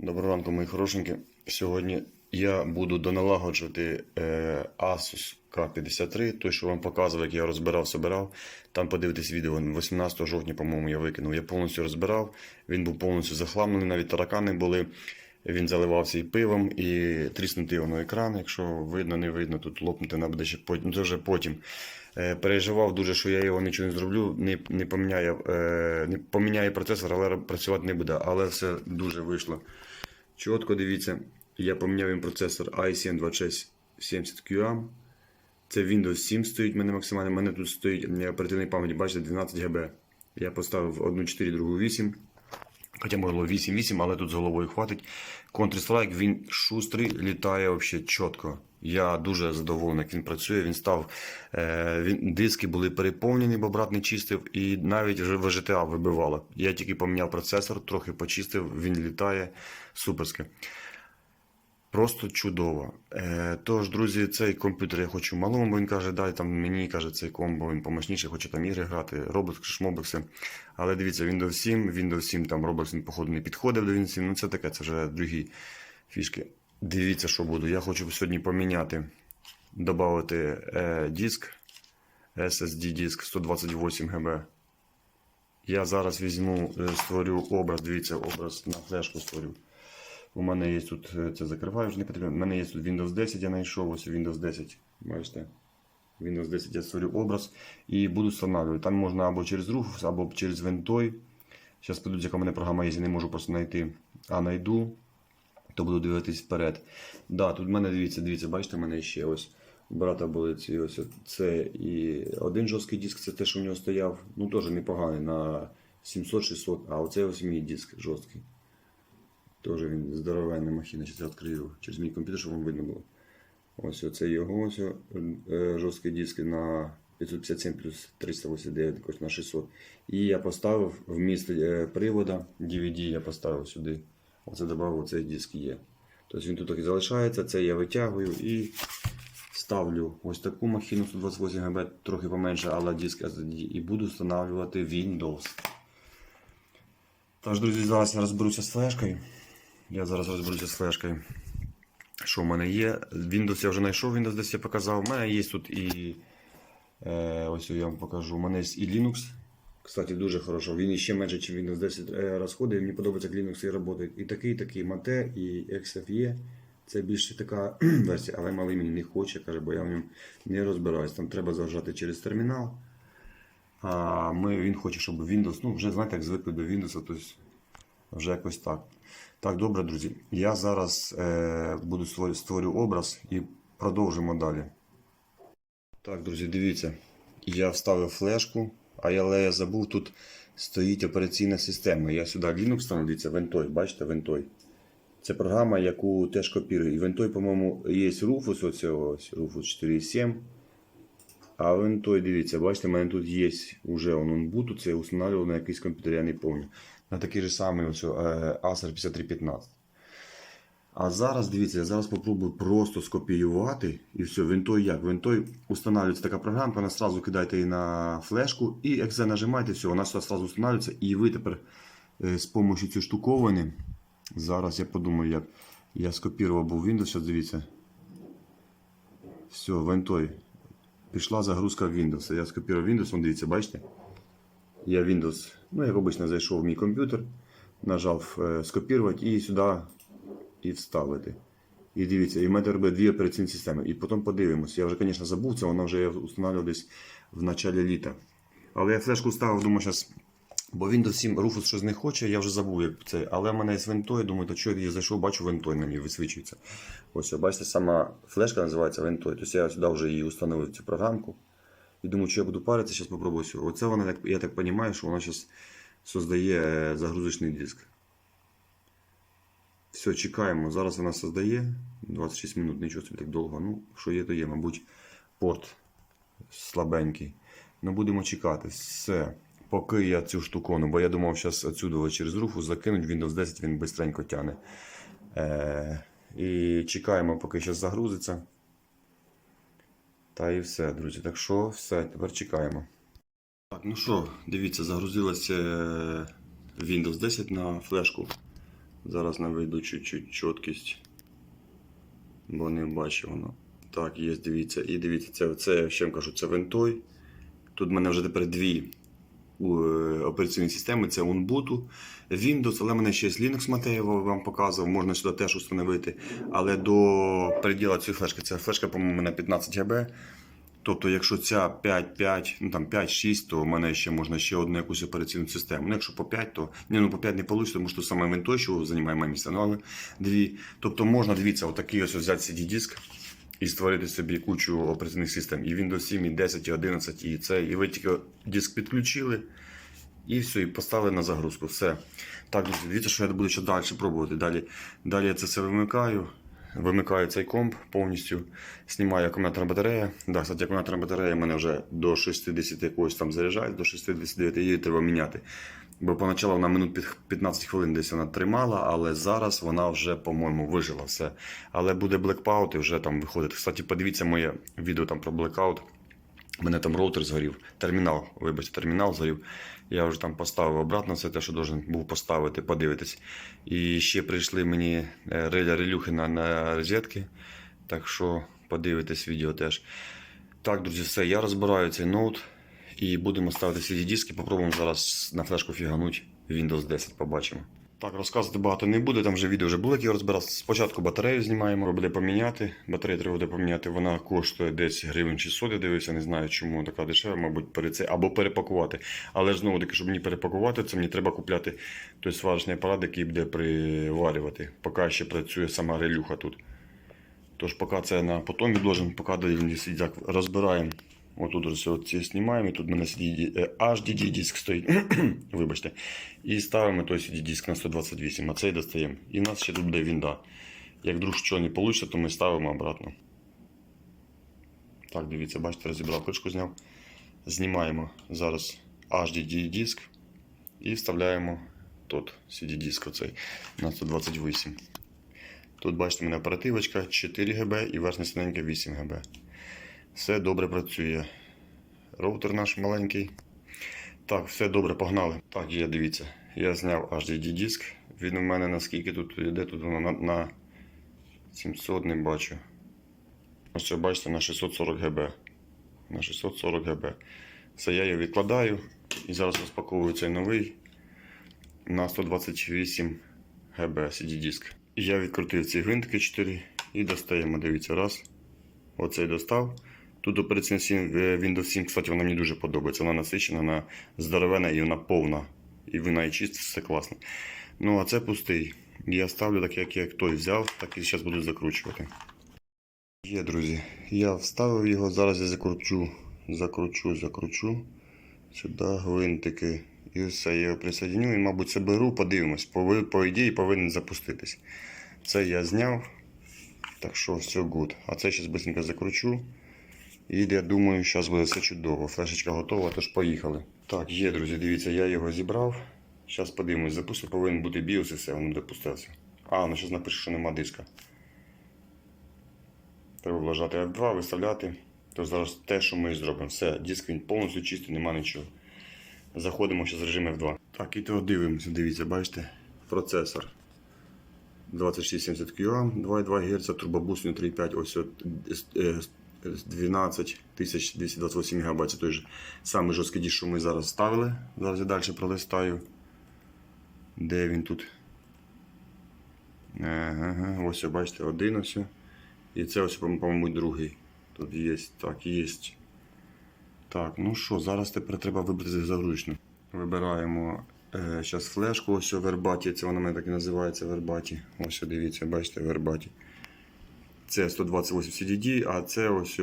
Доброго ранку, мої хорошенькі. Сьогодні я буду доналагоджувати е, Asus K53, той, що вам показував, як я розбирав, собирав. Там подивитесь відео 18 жовтня, по-моєму, я викинув. Я повністю розбирав. Він був повністю захламлений, навіть таракани були. Він заливався і пивом, і тріснутий воно екран. Якщо видно, не видно, тут лопнути треба буде ще потім. Ну, це вже потім. Е, переживав дуже, що я його нічого не зроблю, не, не, поміняє, е, не поміняє процесор, але працювати не буде. Але все дуже вийшло. Чітко дивіться, я поміняв їм процесор i7 2670QA. Це Windows 7 стоїть в мене максимально. У мене тут стоїть оперативна пам'ять, бачите, 12 ГБ. Я поставив одну 4, другу 8. Хоча могло 8-8, але тут з головою хватить. Counter-Strike, він шустрий, літає взагалі чітко. Я дуже задоволений, як він працює. Він став. Е, він, диски були переповнені, бо брат не чистив, і навіть в GTA вибивало. Я тільки поміняв процесор, трохи почистив, він літає. Суперське. Просто чудово. Е, тож, друзі, цей комп'ютер я хочу малому, бо він каже, дай там мені каже, цей комбо він помощніше, хочу там ігри грати, Roblox, шмобекси. Але дивіться, Windows 7, Windows 7 там Roblox він, походу, не підходив до Windows 7, ну це таке, це вже другі фішки. Дивіться, що буду. Я хочу сьогодні поміняти, додати е, диск, SSD диск 128 ГБ. Я зараз візьму, е, створю образ, дивіться, образ на флешку створю. У мене є тут, е, це закриваю, вже не потрібно. У мене є тут Windows 10, я знайшов, ось Windows 10. Бачите? Windows 10 я створю образ і буду встановлювати. Там можна або через Rufus, або через Ventoy. Зараз подивлюсь, яка в мене програма є, я не можу просто знайти. А знайду, то буду дивитись вперед. Да, тут в мене дивіться, дивіться, бачите, в мене ще ось. Брата були ці ось це і один жорсткий диск, це те, що в нього стояв. Ну теж непоганий на 700-600, а оцей ось мій диск жорсткий. Теж він здоровенна махіна, зараз я відкрию через мій комп'ютер, щоб вам видно було. Ось оце його ось, е, жорсткий диск на 557 плюс 389, якось на 600. І я поставив вміст е, привода DVD, я поставив сюди. Оце додав, оцей диск є. Тобто він тут так і залишається, це я витягую і ставлю ось таку махіну 128 ГБ, трохи поменше, але диск SSD, і буду встановлювати Windows. Тож, друзі, зараз я розберуся з флешкою. Я зараз розберуся з флешкою. Що в мене є? Windows я вже знайшов, Windows десь я показав. У мене є тут і. Е, ось я вам покажу. У мене є і Linux. Кстати, дуже хорошо. Він іще менше, ніж Windows 10 е, розходить. Мені подобається, як Linux і працює. І такий, і такий Mate, і XFE. Це більше така версія, але малий мені не хоче, каже, бо я в ньому не розбираюсь. Там треба зажати через термінал. А ми, він хоче, щоб Windows, ну вже знаєте, як звикли до Windows, тобто вже якось так. Так, добре, друзі. Я зараз е, буду створю- образ і продовжимо далі. Так, друзі, дивіться. Я вставив флешку, а я, але я забув, тут стоїть операційна система. Я сюди Linux ставлю, дивіться, Ventoy, бачите, Ventoy. Це програма, яку теж копірую. І Ventoy, по-моєму, є Rufus, оцього, Rufus 4.7. А Ventoy, дивіться, бачите, в мене тут є вже ноутбук, це я на якийсь комп'ютер, я не пам'ятаю. На такий же самий ось, е, Acer 5315. А зараз, дивіться, я зараз спробую просто скопіювати і все, Ventoy як? Ventoy устанавливається така програмка, вона одразу кидаєте її на флешку і як це нажимаєте, все, вона сюди одразу встановлюється. І ви тепер е, з допомогою цієї штуковини, зараз я подумаю, як я скопірував був Windows, дивіться. Все, Ventoy. Пішла загрузка Windows. Я скопірував Windows, вон дивіться, бачите? Я Windows, ну як обично, зайшов в мій комп'ютер, нажав е, скопірувати і сюди і вставити. І дивіться, і в мене робить дві операційні системи. І потім подивимося. Я вже, звісно, забув це, воно вже я встановлював десь в началі літа. Але я флешку ставив, думаю, зараз. Бо Windows 7 Rufus щось не хоче, я вже забув, як це. Але в мене є Ventoy, думаю, то що я зайшов, бачу Ventoy на ній висвічується. Ось, бачите, сама флешка називається Ventoy. Тобто я сюди вже її установив цю програмку. І думаю, що я буду паритися, зараз попробую. все. Оце вона, я так розумію, що вона зараз создає е, загрузочний диск. Все, чекаємо. Зараз вона создає 26 минут, нічого собі так довго. Ну, що є, то є, мабуть, порт слабенький. Ну, будемо чекати. Все. Поки я цю штуковину, бо я думав, зараз отсюди через руфу закинуть Windows 10, він швидко тягне. Е, і чекаємо, поки зараз загрузиться. Та і все, друзі. Так що, все, тепер чекаємо. Так, ну що, дивіться, загрузилося е, Windows 10 на флешку. Зараз наведу чуть-чуть чіткість, бо не бачу воно. Так, є, дивіться. І дивіться, це, це я ще кажу, це винтой. Тут в мене вже тепер дві е, операційні системи: це Ubuntu, Windows, але мене ще є Linux Матеєво, вам показував, можна сюди теж установити. Але до приділа цієї флешки, ця флешка, по-моєму, мене 15 ГБ. Тобто, якщо ця 5-5, ну там 5-6, то в мене ще можна ще одну якусь операційну систему. Ну, якщо по 5, то ні, ну по 5 не вийде, тому що саме винтой, що займає моє місце. Ну, але дві. Тобто можна, дивіться, отакий ось взяти CD-диск і створити собі кучу операційних систем. І Windows 7, і 10, і 11, і це. І ви тільки диск підключили, і все, і поставили на загрузку. Все. Так, дивіться, що я буду ще далі пробувати. Далі, далі я це все вимикаю. Вимикаю цей комп повністю, знімаю акумуляторна батарея. Да, кстати, акумуляторна батарея в мене вже до 60 якогось там заряджає, до 69 її треба міняти. Бо поначалу вона минут 15 хвилин десь вона тримала, але зараз вона вже, по-моєму, вижила все. Але буде блекпаут і вже там виходить. Кстати, подивіться моє відео там про блекаут. У мене там роутер згорів, термінал, вибачте, термінал згорів. Я вже там поставив обратно все те, що должен був поставити, подивитись. І ще прийшли мені е, реля релюхи на, на розетки. Так що подивитесь відео теж. Так, друзі, все, я розбираю цей ноут і будемо ставити CD-диски. Попробуємо зараз на флешку фігануть Windows 10, побачимо. Так, розказувати багато не буде, там вже відео вже було, я розбирав. Спочатку батарею знімаємо, буде поміняти. Батарею треба буде поміняти, вона коштує десь гривень 600, я дивився, не знаю чому така дешева, мабуть, перед це, або перепакувати. Але знову таки, щоб мені перепакувати, це мені треба купляти той сварочний апарат, який буде приварювати. Поки ще працює сама релюха тут. Тож поки це на потом відложимо, поки розбираємо. Отут ось ці знімаємо, і тут в мене HDD диск стоїть. Вибачте. І ставимо той CD диск на 128, а цей достаємо. І в нас ще тут буде вінда. Як вдруг що не вийде, то ми ставимо обратно. Так, дивіться, бачите, розібрав кришку, зняв. Знімаємо зараз HDD диск і вставляємо тут CD диск оцей на 128. Тут бачите, в мене оперативочка 4 ГБ і верхня синенька 8 ГБ. Все добре працює. Роутер наш маленький. Так, все добре, погнали. Так, є, дивіться. Я зняв HDD диск. Він у мене наскільки тут йде, тут воно на, на 700 не бачу. Ось це бачите на 640 ГБ. На 640 ГБ. Все, я його відкладаю. І зараз розпаковую цей новий на 128 ГБ CD диск. Я відкрутив ці гвинтики 4 і достаємо. Дивіться, раз. Оцей достав. Тут операційна 7, е, Windows 7, кстати, вона мені дуже подобається. Вона насичена, вона здоровена і вона повна. І вона і чиста, все класно. Ну, а це пустий. Я ставлю так, як я той взяв, так і зараз буду закручувати. Є, друзі. Я вставив його, зараз я закручу, закручу, закручу. Сюди гвинтики. І все, я його присоединю і, мабуть, це беру, подивимось. По, по ідеї повинен запуститись. Це я зняв. Так що все good. А це зараз швидко закручу. І я думаю, зараз буде все чудово. Флешечка готова, тож поїхали. Так, є, друзі, дивіться, я його зібрав. Зараз подивимось, запустив, повинен бути BIOS і все, воно допустився. А, ну зараз напише, що нема диска. Треба вложати F2, виставляти. То зараз те, що ми зробимо. Все, диск він повністю чистий, нема нічого. Заходимо зараз в режим F2. Так, і то дивимося, дивіться, бачите, процесор. 2670 QA, 2,2 Гц, турбобусний 3,5, ось от, е, 12228 ГБ. Це той же самий жорсткий диск, що ми зараз ставили. Зараз я далі пролистаю. Де він тут? Ага, ось бачите, один ось. І це ось, по-моєму, другий. Тут є. Так, є. Так, ну що, зараз тепер треба вибрати загрузочну. Вибираємо е, зараз флешку, ось вербаті. Це вона мене так і називається вербаті. Ось дивіться, бачите, вербаті. Це 128 CDD, а це ось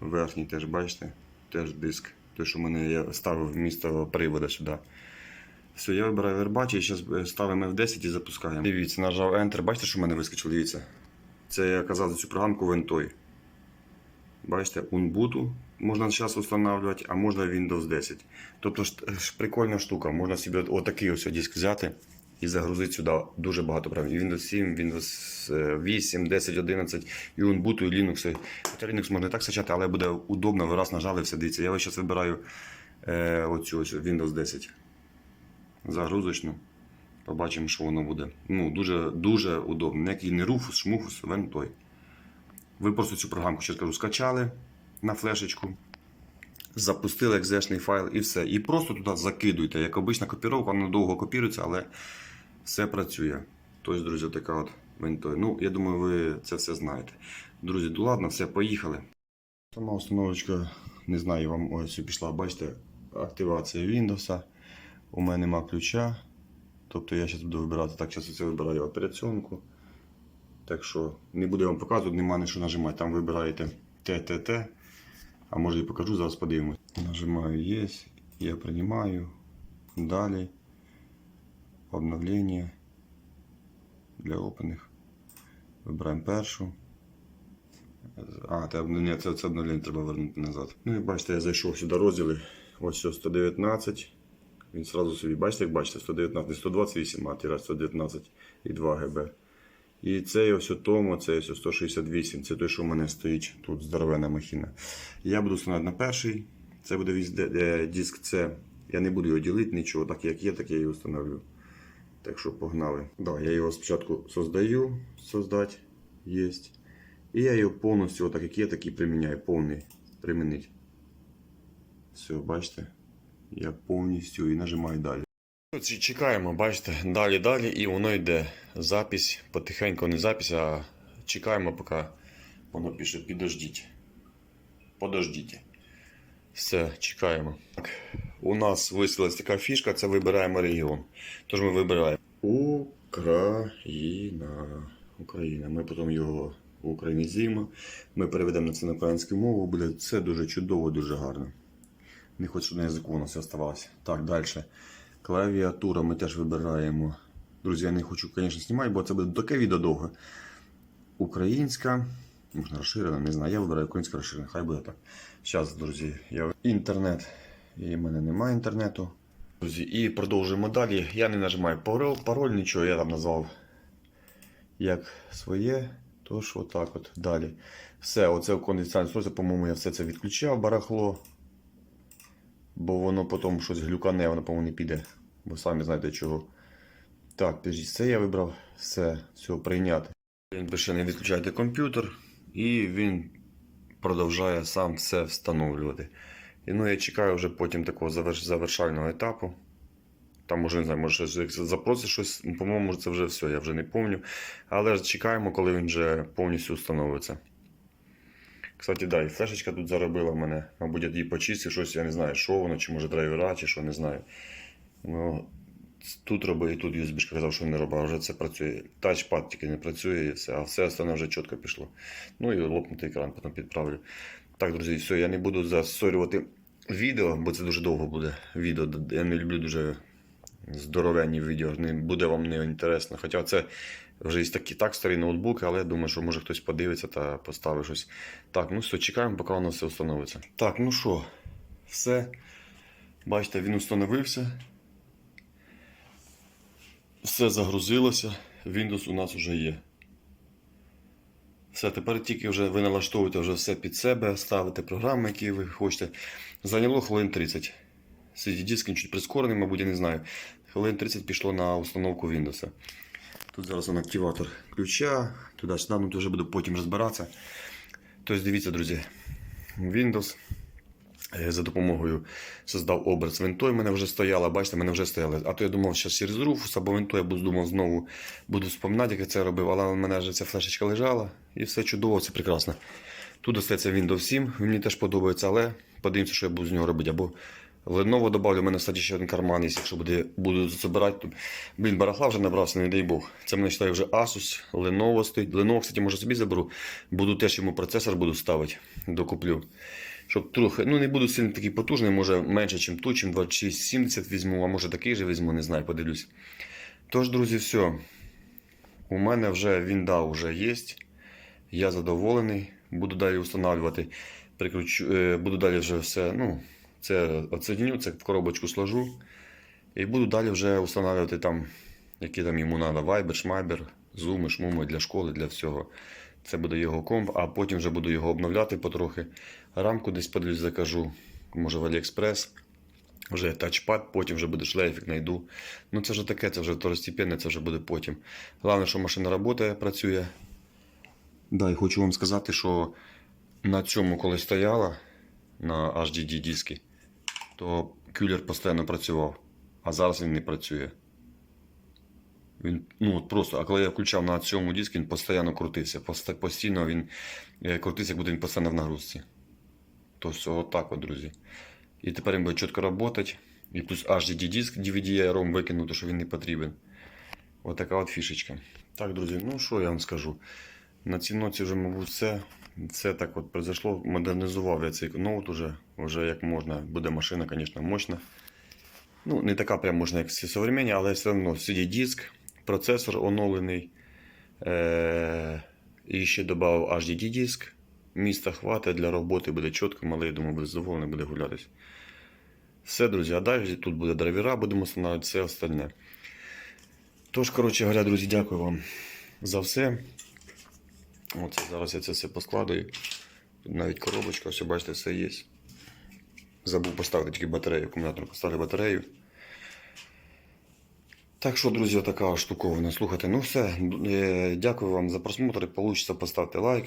верхній теж, бачите? Теж диск. Той, що в мене я ставив вмісто привода сюди. Все, я вибираю вербаті, зараз ставимо F10 і запускаємо. Дивіться, нажав Enter. Бачите, що в мене вискочило? Дивіться. Це я казав за цю програмку Ventoy. Бачите, Ubuntu можна зараз встановлювати, а можна Windows 10. Тобто прикольна штука. Можна собі отакий ось диск взяти і загрузити сюди дуже багато програм. Windows 7, Windows е, 8, 10, 11, і Ubuntu, і Linux. Хоча Linux можна і так скачати, але буде удобно, ви раз нажали, все дивіться. Я зараз вибираю е, оцю ось Windows 10. Загрузочну. Побачимо, що воно буде. Ну, дуже, дуже удобно. Ніякий не руфус, шмуфус, вентой. Ви просто цю програмку, ще скажу, скачали на флешечку, запустили екзешний файл і все. І просто туди закидуйте. Як обична копіровка, вона довго копірується, але все працює. Тобто, друзі, така от вентой. Ну, я думаю, ви це все знаєте. Друзі, ну ладно, все, поїхали. Сама установочка, не знаю, вам ось пішла, бачите, активація Windows. У мене нема ключа. Тобто я зараз буду вибирати. Так, зараз я вибираю операційку. Так що не буду вам показувати, нема на що нажимати. Там вибираєте ТТТ. А може і покажу, зараз подивимось. Нажимаю єс, я приймаю. Далі. Обновлення для опених. Вибираємо першу. А, це, ні, це, це обновлення треба вернути назад. Ну і бачите, я зайшов сюди розділи. Ось все 119. Він сразу собі, бачите, як бачите, 119, не 128, а тираж 119 і 2 ГБ. І цей ось тому, цей ось 168, це той, що в мене стоїть тут здоровена махіна. Я буду встановити на перший. Це буде весь де- е, диск С. Я не буду його ділити, нічого, так як є, так я його встановлю. Так що погнали. Да, я його спочатку создаю, создать, єсть. І я його повністю, так як є, так і приміняю, повний примінить. Все, бачите? Я повністю і нажимаю далі. Чекаємо, бачите, далі, далі, і воно йде. Запись, потихеньку не запись, а чекаємо, поки воно пише підождіть. Подождіть. Все, чекаємо. Так, у нас висилась така фішка, це вибираємо регіон. Тож ми вибираємо Україна. Україна. Ми потім його українізуємо. Ми переведемо на це на українську мову. Буде це дуже чудово, дуже гарно. Не хочу, на язику у нас оставалося. Так, далі. Клавіатура ми теж вибираємо. Друзі, я не хочу, звісно, знімати, бо це буде таке відео довге. Українська. Можна розширена, не знаю. Я вибираю українська розширена, хай буде так. Зараз, друзі, я інтернет. І в мене немає інтернету. Друзі, і продовжуємо далі. Я не нажимаю пароль, пароль нічого, я там назвав як своє. Тож отак от далі. Все, оце в кондиціонер по-моєму, я все це відключав, барахло. Бо воно потім щось глюкане, воно, по-моєму, не піде. Бо самі знаєте чого. Так, це я вибрав. Все, все, прийняти. Він пише, не відключайте комп'ютер, і він продовжує сам все встановлювати. І ну, я чекаю вже потім такого завершального етапу. Там уже не знаю, може запросить щось, ну, по-моєму, це вже все, я вже не пам'ятаю. Але чекаємо, коли він вже повністю встановиться. Кстати, да, і флешечка тут заробила мене. Мабуть, я її почистив, щось я не знаю, що воно, чи може драйвера, чи що, не знаю. Ну, тут робив і тут USB казав, що не робив, а вже це працює. Тачпад тільки не працює і все, а все остальне вже чітко пішло. Ну і лопнутий екран потім підправлю. Так, друзі, все, я не буду засорювати відео, бо це дуже довго буде відео. Я не люблю дуже здоровенні відео, не буде вам не інтересно. Хоча це вже є такі так старі ноутбуки, але я думаю, що може хтось подивиться та поставить щось. Так, ну все, чекаємо, поки воно все встановиться. Так, ну що, все. Бачите, він встановився. Все загрузилося. Windows у нас вже є. Все, тепер тільки вже ви налаштовуєте вже все під себе, ставите програми, які ви хочете. Зайняло хвилин 30. CD-диск чуть прискорений, мабуть, я не знаю. Хвилин 30 пішло на установку Windows. Тут зараз он активатор ключа, туди-сюди, ну вже буду потім розбиратися. Тобто, дивіться, друзі, Windows за допомогою создав образ винтой, мене вже стояло, бачите, мене вже стояли. А то я думав, що через Rufus або винтой, я буду думав, знову буду вспоминати, як я це робив, але в мене вже ця флешечка лежала і все чудово, це прекрасно. Тут достається Windows 7, він мені теж подобається, але подивимося, що я буду з нього робити. Або Lenovo добавлю, у мене кстати, ще один карман, якщо буде, буду забирати. Блін, барахла вже набрався, не дай Бог. Це мене вважає вже Asus, Lenovo стоїть. Lenovo, кстати, може собі заберу. Буду теж йому процесор буду ставити, докуплю. Щоб трохи, ну не буду сильно такий потужний, може менше, ніж тут, чим 2670 візьму, а може такий же візьму, не знаю, подивлюсь. Тож, друзі, все. У мене вже Windows вже є. Я задоволений. Буду далі встановлювати. Прикручу, е, буду далі вже все. Ну, це оціню, це в коробочку сложу. І буду далі вже встановлювати там, які там йому треба. Viber, шмайбер, зуми, шмуми для школи, для всього. Це буде його комп, а потім вже буду його обновляти потрохи. Рамку десь подивлюсь, закажу, може в Aliexpress. Вже тачпад, потім вже буде шлейфік, знайду. Ну це вже таке, це вже второстепенне, це вже буде потім. Головне, що машина працює, працює. Да, і хочу вам сказати, що на цьому, коли стояла на HDD диски, то кюлер постійно працював, а зараз він не працює. Він, ну, от просто, а коли я включав на цьому диску, він постійно крутився. Постійно він е, крутився, як буде він постійно в нагрузці. Тобто, отак от, друзі. І тепер він буде чітко працювати. І плюс HDD диск DVD ROM викинути, що він не потрібен. Ось така от фішечка. Так, друзі, ну що я вам скажу. На цій ноці вже, мабуть, все. Це так от произошло. Модернізував я цей ноут уже, вже як можна. Буде машина, звісно, мощна. Ну, не така прям можна, як всі современні, але все одно cd диск процесор оновлений. Е- і ще додав HDD диск. Міста хватить для роботи, буде чітко, малий, думаю, буде задоволений, буде гулятись. Все, друзі, а далі тут буде драйвера, будемо встановлювати все остальне. Тож, коротше говоря, друзі, дякую вам за все. Оце зараз я це все поскладую. Навіть коробочка, все бачите, все є. Забув поставити тільки батарею, акумулятор поставлю батарею. Так що, друзі, така штуковина. Слухайте, ну все. Е, Дякую вам за просмотр. Получиться поставте лайк.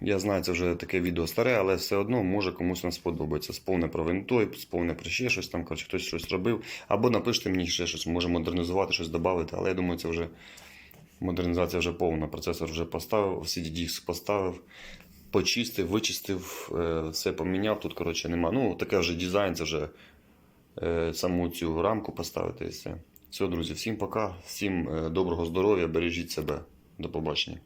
Я знаю, це вже таке відео старе, але все одно може комусь не сподобається. Сповне про винтой, сповне про ще щось там, коротше, хтось щось робив. Або напишіть мені ще щось, може модернізувати, щось додати, але я думаю, це вже модернізація вже повна. Процесор вже поставив, CD-диск поставив, почистив, вичистив, е, все поміняв. Тут, коротше, нема. Ну, таке вже дизайн, це вже е, саму цю рамку поставити і все. Все, друзі, всім пока, всім е, доброго здоров'я, бережіть себе. До побачення.